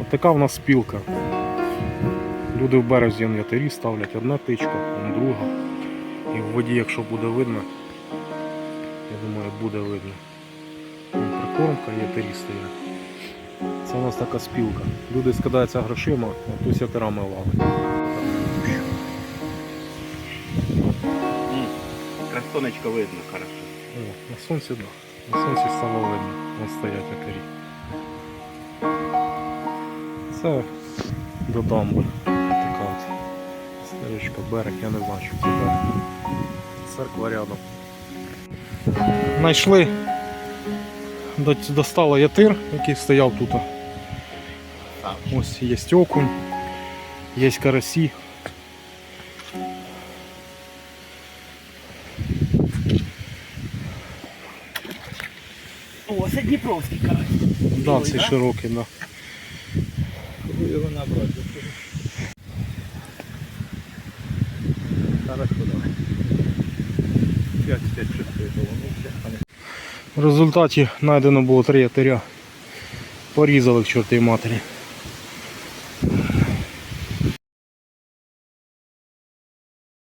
От така в нас спілка. Люди в березі он ставлять одна тичка, друга. І в воді, якщо буде видно, я думаю, буде видно. Вон прикормка ятирі стоять. Це у нас така спілка. Люди скидаються грошима, а хтось ятирами ловить. Красонечко видно, хорошо. О, на сонці, да. На сонці стало видно. Вон стоять ятирі. Це до дамби. Така от стежечка, берег, я не знаю, що це берег. Церква рядом. Знайшли, до- достали ятир, який стояв тут. Ось є окунь, є карасі. О, це Дніпровський карась. Да, це широкий, да. Його набрати. Зараз давай. 5 5 6 долонувся. В результаті знайдено було три ятиря. Порізали к чортій матері.